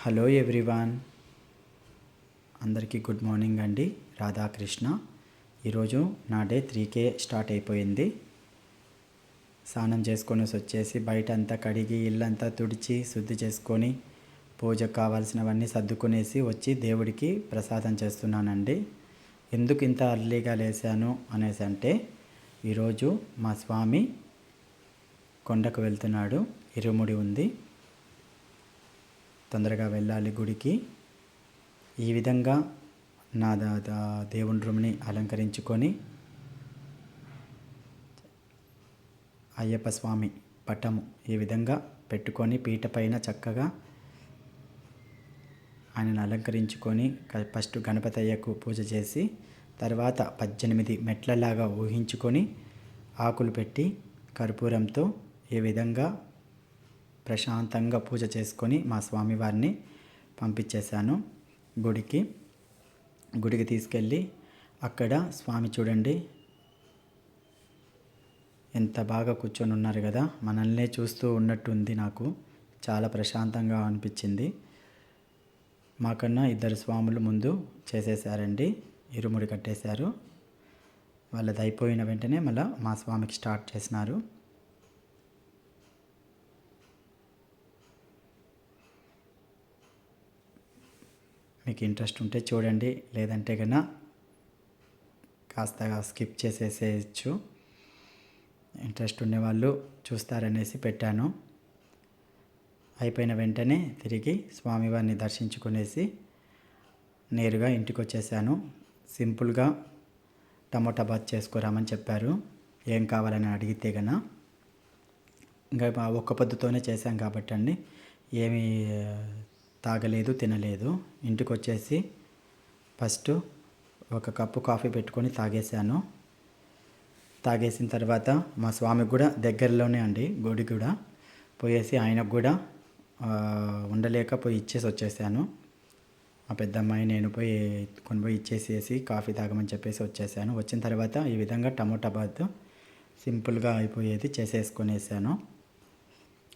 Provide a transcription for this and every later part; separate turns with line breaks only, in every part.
Hello everyone. అందరికీ good morning అండి. రాధాకృష్ణ. ఈరోజు నా డే త్రీకే స్టార్ట్ అయిపోయింది. స్నానం చేసుకొని వచ్చేసి బయట అంతా కడిగి ఇల్లంతా తుడిచి శుద్ధి చేసుకొని పూజకు కావాల్సినవన్నీ సర్దుకునేసి వచ్చి దేవుడికి ప్రసాదం చేస్తున్నానండి. ఎందుకు ఇంత అర్లీగా లేసాను అనేసి అంటే ఈరోజు మా స్వామి కొండకు వెళ్తున్నాడు. ఇరుముడి ఉంది. తొందరగా వెళ్ళాలి గుడికి. ఈ విధంగా నా దేవుని రూమ్ని అలంకరించుకొని అయ్యప్ప స్వామి పటము ఈ విధంగా పెట్టుకొని పీట పైన చక్కగా ఆయనను అలంకరించుకొని ఫస్ట్ గణపతి అయ్యకు పూజ చేసి తర్వాత పద్దెనిమిది మెట్లలాగా ఊహించుకొని ఆకులు పెట్టి కర్పూరంతో ఈ విధంగా ప్రశాంతంగా పూజ చేసుకొని మా స్వామివారిని పంపించేశాను గుడికి. గుడికి తీసుకెళ్ళి అక్కడ స్వామి చూడండి ఎంత బాగా కూర్చొని ఉన్నారు కదా మనల్నే చూస్తూ ఉన్నట్టు ఉంది నాకు. చాలా ప్రశాంతంగా అనిపించింది. మాకన్నా ఇద్దరు స్వాములు ముందు చేసేసారండి ఇరుముడి కట్టేశారు. వాళ్ళది అయిపోయిన వెంటనే మళ్ళీ మా స్వామికి స్టార్ట్ చేసినారు. మీకు ఇంట్రెస్ట్ ఉంటే చూడండి లేదంటే కన్నా కాస్త స్కిప్ చేసేసేయచ్చు. ఇంట్రెస్ట్ ఉండేవాళ్ళు చూస్తారనేసి పెట్టాను. అయిపోయిన వెంటనే తిరిగి స్వామివారిని దర్శించుకునేసి నేరుగా ఇంటికి వచ్చేసాను సింపుల్గా టమోటా బాత్ చేసుకురామని చెప్పారు. ఏం కావాలని అడిగితే గన ఇంకా మా ఒక్క పొద్దుతోనే చేశాం కాబట్టి అండి ఏమి తాగలేదు తినలేదు. ఇంటికి వచ్చేసి ఫస్ట్ ఒక కప్పు కాఫీ పెట్టుకొని తాగేశాను. తాగేసిన తర్వాత మా స్వామికి కూడా దగ్గరలోనే అండి గుడి కూడా. పోయేసి ఆయనకు కూడా ఉండలేక పోయి ఇచ్చేసి వచ్చేసాను. మా పెద్దమ్మాయి నేను పోయి కొని పోయి ఇచ్చేసేసి కాఫీ తాగమని చెప్పేసి వచ్చేసాను. వచ్చిన తర్వాత ఈ విధంగా టమోటా బాత్ సింపుల్గా అయిపోయేది చేసేసుకునేసాను.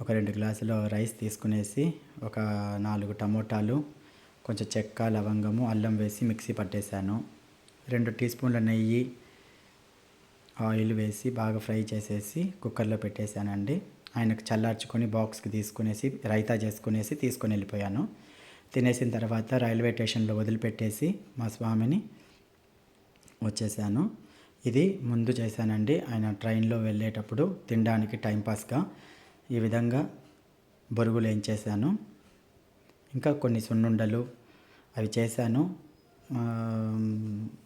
ఒక రెండు గ్లాసులు రైస్ తీసుకునేసి ఒక నాలుగు టమోటాలు కొంచెం చెక్క లవంగము అల్లం వేసి మిక్సీ పట్టేశాను. రెండు టీ స్పూన్ల నెయ్యి ఆయిల్ వేసి బాగా ఫ్రై చేసేసి కుక్కర్లో పెట్టేశానండి. ఆయనకు చల్లార్చుకొని బాక్స్కి తీసుకునేసి రైతా చేసుకునేసి తీసుకొని వెళ్ళిపోయాను. తినేసిన తర్వాత రైల్వే స్టేషన్లో వదిలిపెట్టేసి మా స్వామిని వచ్చేసాను ఇది ముందు చేశానండి. ఆయన ట్రైన్లో వెళ్ళేటప్పుడు తినడానికి టైంపాస్గా ఈ విధంగా బొరుగులు ఏం చేశాను? ఇంకా కొన్ని సున్నుండలు అవి చేశాను.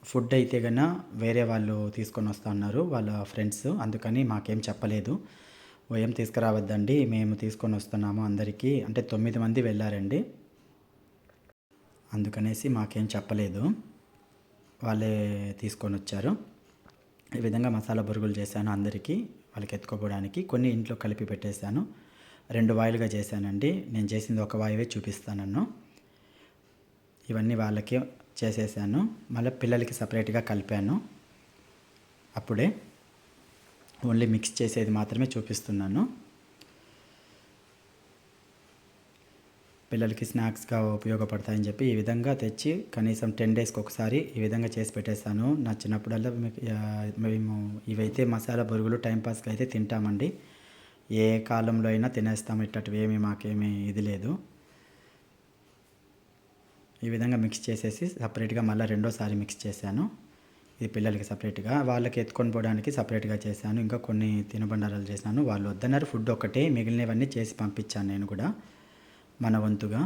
ఫుడ్ అయితే కన్నా వేరే వాళ్ళు తీసుకొని వస్తున్నారు వాళ్ళ ఫ్రెండ్స్. అందుకని మాకేం చెప్పలేదు. "ఓ, ఏం తీసుకురావద్దండి మేము తీసుకొని వస్తున్నాము అందరికీ. అంటే తొమ్మిది మంది వెళ్ళారండి. అందుకనేసి మాకేం చెప్పలేదు. వాళ్ళే తీసుకొని వచ్చారు. ఈ విధంగా మసాలా బురుగులు చేశాను అందరికీ. వాళ్ళకి ఎత్తుకోపోవడానికి కొన్ని ఇంట్లో కలిపి పెట్టేశాను. రెండు వాయిలుగా చేశానండి. నేను చేసింది ఒక వాయువే చూపిస్తానన్ను. ఇవన్నీ వాళ్ళకి చేసేసాను మళ్ళీ పిల్లలకి సపరేట్గా కలిపాను. అప్పుడే ఓన్లీ మిక్స్ చేసేది మాత్రమే చూపిస్తున్నాను. పిల్లలకి స్నాక్స్గా ఉపయోగపడతాయని చెప్పి ఈ విధంగా తెచ్చి కనీసం టెన్ డేస్కి ఒకసారి ఈ విధంగా చేసి పెట్టేస్తాను. నా చిన్నప్పుడల్లా మేము ఇవైతే మసాలా బొరుగులు టైంపాస్కి అయితే తింటామండి. ఏ కాలంలో అయినా తినేస్తాం ఇట్టటివి ఏమి మాకేమీ ఇది లేదు. ఈ విధంగా మిక్స్ చేసేసి సపరేట్గా మళ్ళీ రెండోసారి మిక్స్ చేశాను. ఇది పిల్లలకి సపరేట్గా వాళ్ళకి ఎత్తుకొని పోవడానికి సపరేట్గా చేశాను. ఇంకా కొన్ని తినుబండారాలు చేశాను. వాళ్ళు వద్దన్నారు ఫుడ్ ఒకటే మిగిలినవన్నీ చేసి పంపించాను నేను కూడా. మన వంతుగా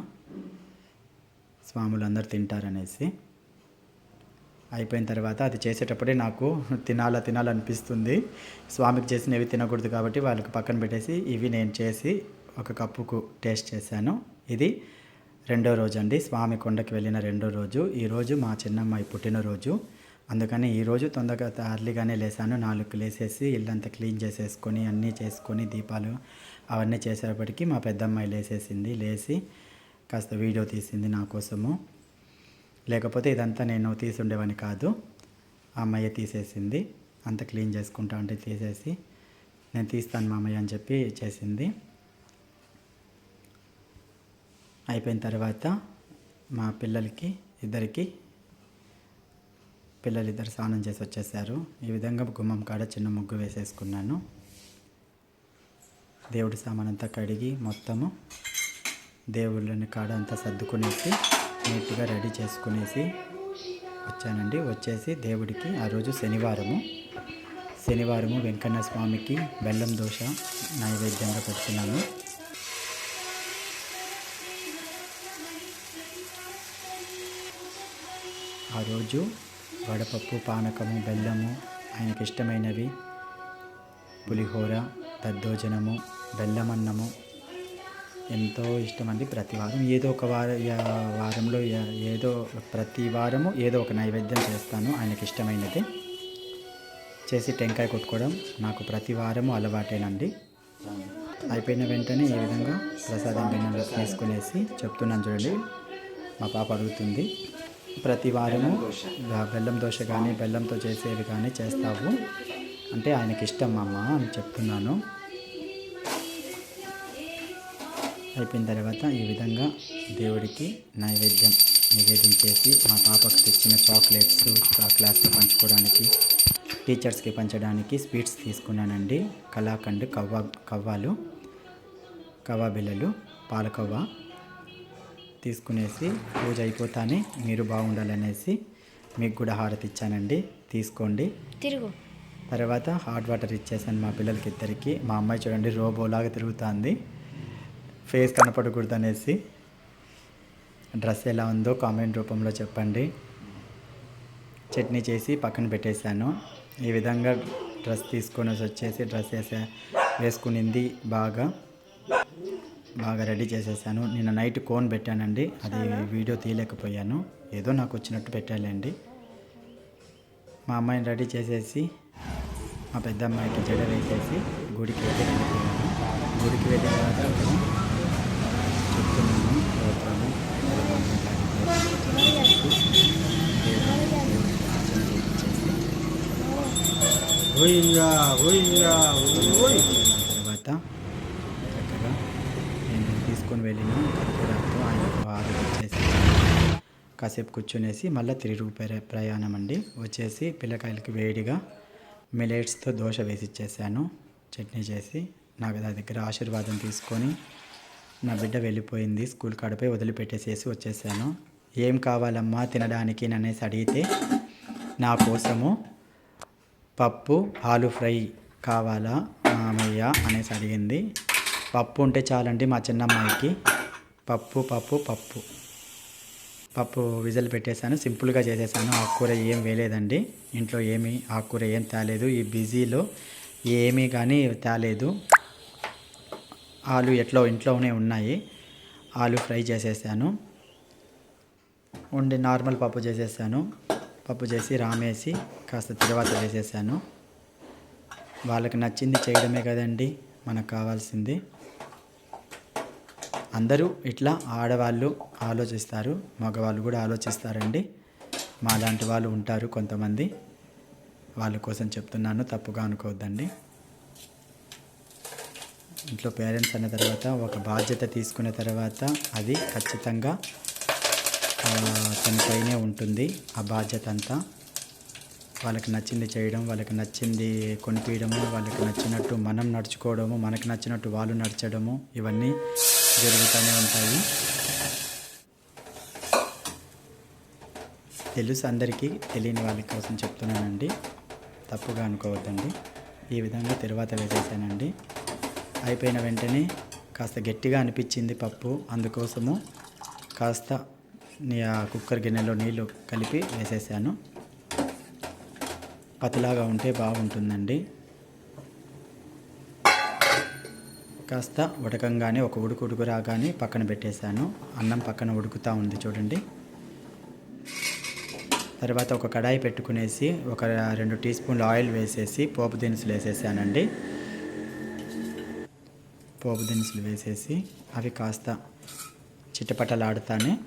స్వాములు అందరు తింటారనేసి అయిపోయిన తర్వాత అది చేసేటప్పుడే నాకు తినాలా తినాలనిపిస్తుంది స్వామికి చేసినవి తినకూడదు కాబట్టి వాళ్ళకి పక్కన పెట్టేసి ఇవి నేను చేసి ఒక కప్పుకు టేస్ట్ చేశాను. ఇది రెండో రోజు అండి స్వామి కొండకి వెళ్ళిన రెండో రోజు. ఈరోజు మా చిన్నమ్మాయి పుట్టినరోజు. అందుకని ఈరోజు తొందరగా అర్లీగానే లేసాను. నాలుగు లేసేసి ఇల్లంతా క్లీన్ చేసేసుకొని అన్నీ చేసుకొని దీపాలు అవన్నీ చేసేటప్పటికి మా పెద్దమ్మాయి లేసేసింది. లేచి కాస్త వీడియో తీసింది నా కోసము. లేకపోతే ఇదంతా నేను తీసుండేవని కాదు. అమ్మయ్య అమ్మాయి తీసేసింది. అంత క్లీన్ చేసుకుంటా అంటే తీసేసి నేను తీస్తాను మామయ్య అని చెప్పి చేసింది. అయిపోయిన తర్వాత మా పిల్లలకి ఇద్దరికి పిల్లలు ఇద్దరు స్నానం చేసి వచ్చేసారు. ఈ విధంగా గుమ్మం కాడ చిన్న ముగ్గు వేసేసుకున్నాను. దేవుడి సామానంతా కడిగి మొత్తము దేవుళ్ళని కాడ అంతా సర్దుకునేసి నీట్గా రెడీ చేసుకునేసి వచ్చానండి. వచ్చేసి దేవుడికి ఆ రోజు శనివారము. శనివారము వెంకన్న స్వామికి బెల్లం దోశ నైవేద్యంగా పెడుతున్నాను ఆ రోజు వడపప్పు పానకము బెల్లము ఆయనకి ఇష్టమైనవి పులిహోర దద్దోజనము బెల్లమన్నము. ఎంతో ఇష్టమండి ప్రతి వారం ఏదో ఒక వార వారంలో ఏదో ప్రతి వారము ఏదో ఒక నైవేద్యం చేస్తాను ఆయనకి ఇష్టమైనది. చేసి టెంకాయ కొట్టుకోవడం నాకు ప్రతి వారము అలవాటేనండి. అయిపోయిన వెంటనే ఈ విధంగా ప్రసాదం గిన్నెలో తీసుకునేసి చెప్తున్నాను చూడండి. మా పాప అడుగుతుంది. ప్రతి వారము బెల్లం దోశ కానీ బెల్లంతో చేసేవి కానీ చేస్తావు. అంటే ఆయనకి ఇష్టం అమ్మ అని చెప్తున్నాను. అయిపోయిన తర్వాత ఈ విధంగా దేవుడికి నైవేద్యం నివేదించేసి మా పాపకు తెచ్చిన చాక్లెట్స్ ఆ క్లాస్లో పంచుకోవడానికి టీచర్స్కి పంచడానికి స్వీట్స్ తీసుకున్నానండి. కలాకండ్ కవ్వా కవ్వాలు కవ్వా బిళ్ళలు పాలకవ్వ తీసుకునేసి పూజ అయిపోతానే మీరు బాగుండాలనేసి మీకు కూడా హారతి ఇచ్చానండి. తీసుకోండి.
తిరుగు.
తర్వాత హాట్ వాటర్ ఇచ్చేసాను మా పిల్లలకి ఇద్దరికి మా అమ్మాయి చూడండి రోబోలాగా తిరుగుతుంది. ఫేస్ కనపడకూడదు అనేసి డ్రెస్ ఎలా ఉందో కామెంట్ రూపంలో చెప్పండి. చట్నీ చేసి పక్కన పెట్టేశాను. ఈ విధంగా డ్రెస్ తీసుకొని వచ్చేసి డ్రెస్ వేసే వేసుకునింది బాగా. బాగా రెడీ చేసేసాను. నిన్న నైట్ కోన్ పెట్టానండి. అది వీడియో తీయలేకపోయాను. ఏదో నాకు వచ్చినట్టు పెట్టాలండి. మా అమ్మాయిని రెడీ చేసేసి మా పెద్ద అమ్మాయికి జడ వేసేసి గుడికి వెళ్ళి గుడికి వెళ్ళిన తర్వాత తర్వాత చక్కగా నేను తీసుకొని వెళ్ళిన కర్పూరంతో ఆయన ఆరోగ్యం చేసి కాసేపు కూర్చునేసి మళ్ళీ తిరుగు ప్రయాణం అండి. వచ్చేసి పిల్లకాయలకి వేడిగా మిలెట్స్తో దోశ వేసి ఇచ్చేసాను చట్నీ చేసి నాకు నా దగ్గర ఆశీర్వాదం తీసుకొని నా బిడ్డ వెళ్ళిపోయింది. స్కూల్ కాడపై వదిలిపెట్టేసేసి వచ్చేసాను. ఏం కావాలమ్మా తినడానికి అనేసి అడిగితే నా కోసము పప్పు ఆలు ఫ్రై కావాలా? మామయ్య అనేసి అడిగింది. పప్పు ఉంటే చాలండి మా చిన్నమ్మాయికి. పప్పు పప్పు పప్పు. పప్పు విజల్ పెట్టేశాను సింపుల్గా చేసేసాను ఆకుకూర ఏం వేయలేదండి. ఇంట్లో ఏమీ ఆకుకూర ఏం తేలేదు. ఈ బిజీలో ఏమీ కానీ తేలేదు. ఆలు ఎట్లో ఇంట్లోనే ఉన్నాయి. ఆలు ఫ్రై చేసేసాను. ఉండి నార్మల్ పప్పు చేసేసాను. పప్పు చేసి రామేసి కాస్త తర్వాత వేసేసాను. వాళ్ళకి నచ్చింది చేయడమే కదండి మనకు కావాల్సింది. అందరూ ఇట్లా ఆడవాళ్ళు ఆలోచిస్తారు మగవాళ్ళు కూడా ఆలోచిస్తారండి. మాలాంటి వాళ్ళు ఉంటారు కొంతమంది. వాళ్ళ కోసం చెప్తున్నాను తప్పుగా అనుకోవద్దండి. ఇంట్లో పేరెంట్స్ అన్న తర్వాత ఒక బాధ్యత తీసుకున్న తర్వాత అది ఖచ్చితంగా తనపైనే ఉంటుంది ఆ బాధ్యత అంతా వాళ్ళకి నచ్చింది చేయడం వాళ్ళకి నచ్చింది కొనిపించడము వాళ్ళకి నచ్చినట్టు మనం నడుచుకోవడము మనకు నచ్చినట్టు వాళ్ళు నడచడము ఇవన్నీ జరుగుతూనే ఉంటాయి. తెలుసు అందరికీ తెలియని వాళ్ళ కోసం చెప్తున్నానండి. తప్పుగా అనుకోవద్దండి. ఈ విధంగా తర్వాత వేసేసానండి. అయిపోయిన వెంటనే కాస్త గట్టిగా అనిపించింది పప్పు. అందుకోసము కాస్త కుక్కర్ గిన్నెలో నీళ్ళు కలిపి వేసేసాను. పతిలాగా ఉంటే బాగుంటుందండి. కాస్త ఉడకంగానే ఒక ఉడుకు ఉడుకు రాగానే పక్కన పెట్టేశాను. అన్నం పక్కన ఉడుకుతూ ఉంది చూడండి. తర్వాత ఒక కడాయి పెట్టుకునేసి ఒక రెండు టీ స్పూన్లు ఆయిల్ వేసేసి పోపు దినుసులు వేసేసానండి. పోపు దినుసులు వేసేసి అవి కాస్త చిట్టపట్టలాడుతానే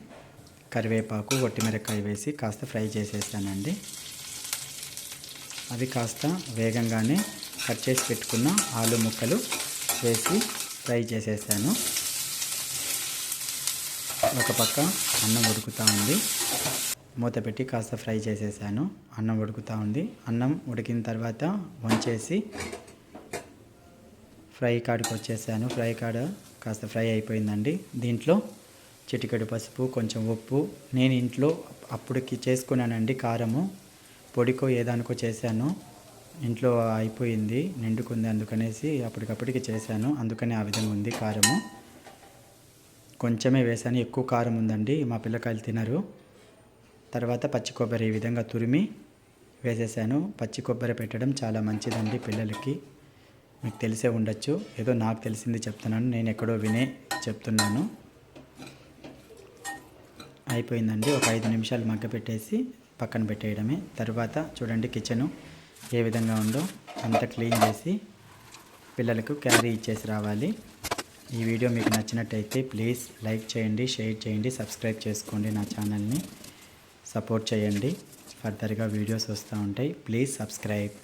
కరివేపాకు ఒట్టిమిరకాయ వేసి కాస్త ఫ్రై చేసేసానండి. అవి కాస్త వేగంగానే కట్ చేసి పెట్టుకున్న ఆలు ముక్కలు వేసి ఫ్రై చేసేసాను. ఒక పక్క అన్నం ఉడుకుతూ ఉంది. మూత పెట్టి కాస్త ఫ్రై చేసేసాను. అన్నం ఉడుకుతూ ఉంది. అన్నం ఉడికిన తర్వాత వంచేసి ఫ్రై కాడికి వచ్చేసాను. ఫ్రై కాడ కాస్త ఫ్రై అయిపోయిందండి. దీంట్లో చిటికెడు పసుపు కొంచెం ఉప్పు. నేను ఇంట్లో అప్పటికి చేసుకున్నానండి కారము. పొడికో ఏదానికో చేశాను. ఇంట్లో అయిపోయింది నిండుకుంది అందుకనేసి అప్పటికప్పటికి చేశాను. అందుకని ఆ విధంగా ఉంది కారము. కొంచెమే వేసాను ఎక్కువ కారం ఉందండి మా పిల్లకాయలు తినరు. తర్వాత పచ్చి కొబ్బరి ఈ విధంగా తురిమి వేసేసాను. పచ్చి కొబ్బరి పెట్టడం చాలా మంచిదండి పిల్లలకి. మీకు తెలిసే ఉండొచ్చు. ఏదో నాకు తెలిసింది చెప్తున్నాను నేను ఎక్కడో వినే చెప్తున్నాను. అయిపోయిందండి. ఒక ఐదు నిమిషాలు మగ్గ పెట్టేసి పక్కన పెట్టేయడమే. తర్వాత చూడండి కిచెను ఏ విధంగా ఉందో అంత క్లీన్ చేసి పిల్లలకు క్యారీ ఇచ్చేసి రావాలి. ఈ వీడియో మీకు నచ్చినట్టయితే ప్లీజ్ లైక్ చేయండి షేర్ చేయండి సబ్స్క్రైబ్ చేసుకోండి నా ఛానల్ని. సపోర్ట్ చేయండి. ఫర్దర్గా వీడియోస్ వస్తూ ఉంటాయి. Please subscribe.